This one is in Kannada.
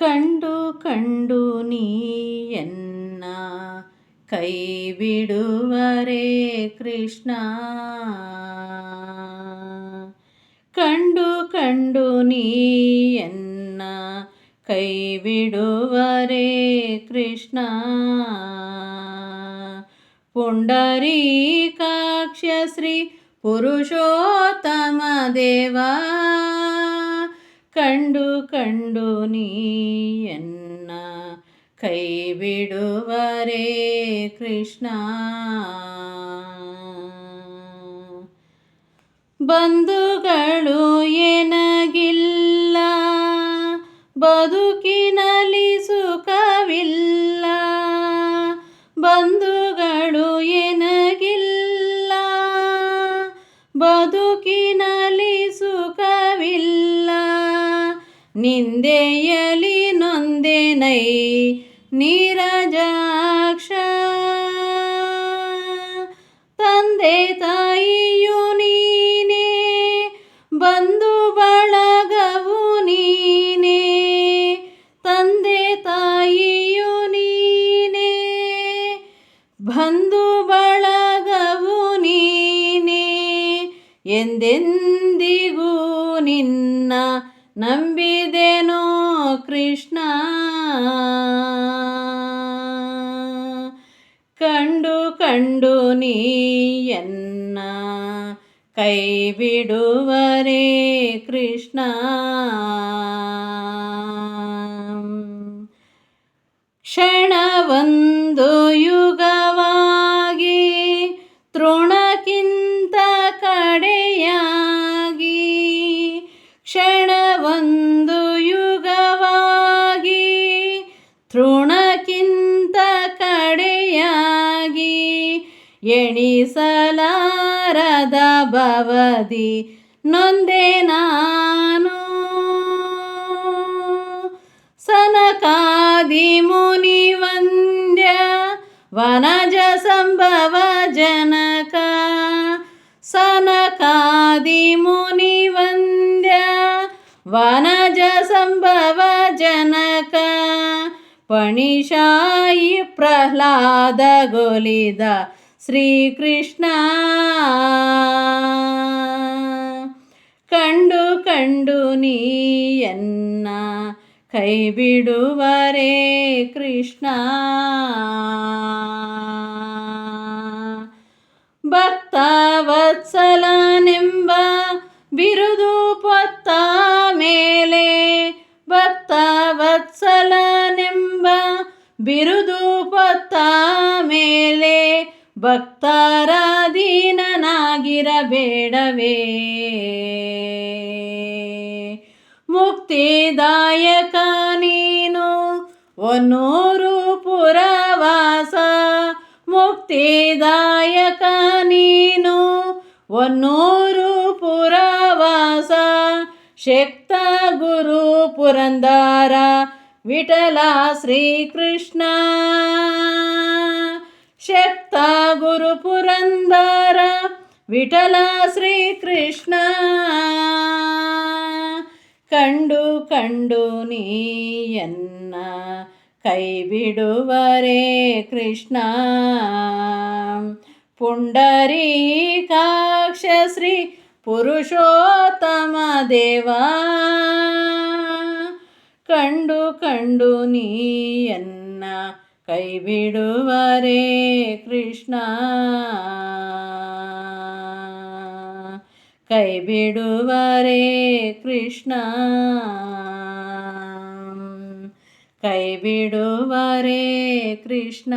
ಕಂಡು ಕಂಡು ನೀಯನ್ನ ಕೈ ಬಿಡುವರೆ ಕೃಷ್ಣ ಕಂಡು ಕಂಡು ನೀಯನ್ನ ಕೈ ಬಿಡುವರೆ ಕೃಷ್ಣ ಪುಂಡರೀಕಾಕ್ಷ ಶ್ರೀ ಪುರುಷೋತ್ತಮ ದೇವಾ ಕಂಡು ಕಂಡು ನೀಯನ್ನ ಕೈ ಬಿಡುವರೆ ಕೃಷ್ಣ. ಬಂಧುಗಳು ಏನಗಿಲ್ಲ ಬದುಕಿನಲ್ಲಿ ನಿಂದೆಯಲಿ ನೊಂದೆನೈ ನೀರಜಾಕ್ಷ. ತಂದೆ ತಾಯಿಯು ನೀನೇ ಬಂದು ಬಳಗವು ನೀನೇ. ತಂದೆ ತಾಯಿಯು ನೀನೇ ಬಂದು ಬಳಗವು ನೀನೇ. ನಿನ್ನ ನಂಬಿದೆನೋ ಕೃಷ್ಣ? ಕಂಡು ಕಂಡು ನೀಯನ್ನ ಕೈ ಬಿಡುವರೆ ಕೃಷ್ಣ? ಕ್ಷಣವೊಂದು ಯುಗವಾಗಿ ಎಣಿಸಲಾರದ ಭವದಿ ನೊಂದೆ ನಾನು. ಸನಕಾದಿ ಮುನಿ ವಂದ್ಯ ವನಜ ಸಂಭವ ಜನಕ. ಸನಕಾದಿ ಮುನಿ ವಂದ್ಯ ವನಜ ಸಂಭವ ಜನಕ. ಪಣಿಶಾಯಿ ಪ್ರಹ್ಲಾದ ಗೊಲಿದ ಶ್ರೀಕೃಷ್ಣ ಕಂಡು ಕಂಡು ನೀಯನ್ನ ಕೈ ಬಿಡುವರೆ ಕೃಷ್ಣ ಭಕ್ತ ವತ್ಸಲನೆಂಬ ಬಿರುದು ಪೊತ್ತ ಮೇಲೆ ಭಕ್ತ ವತ್ಸಲನೆಂಬ ಬಿರುದು ಪೊತ್ತ ಮೇಲೆ ಭಕ್ತರ ಮುಕ್ತಿದಾಯಕ ನೀನು ಒನ್ನೂರು ಪುರವಾಸ. ಮುಕ್ತಿದಾಯಕ ನೀನು ಒನ್ನೂರು ಪುರವಾಸ. ಶಕ್ತ ಗುರು ಪುರಂದರ ವಿಠಲ ಶ್ರೀಕೃಷ್ಣ. ಗುರು ಪುರಂದರ ವಿಠಲ ಶ್ರೀಕೃಷ್ಣ ಕಂಡು ಕಂಡು ನೀಯನ್ನ ಕೈ ಬಿಡುವರೆ ಕೃಷ್ಣ ಪುಂಡರೀಕಾಕ್ಷ ಶ್ರೀ ಪುರುಷೋತ್ತಮ ದೇವಾ ಕಂಡು ಕಂಡು ನೀಯನ್ನ ಕೈ ಬಿಡುವರೆ ಕೃಷ್ಣ. ಕೈ ಬಿಡುವರೆ ಕೃಷ್ಣ. ಕೈ ಬಿಡುವರೆ ಕೃಷ್ಣ.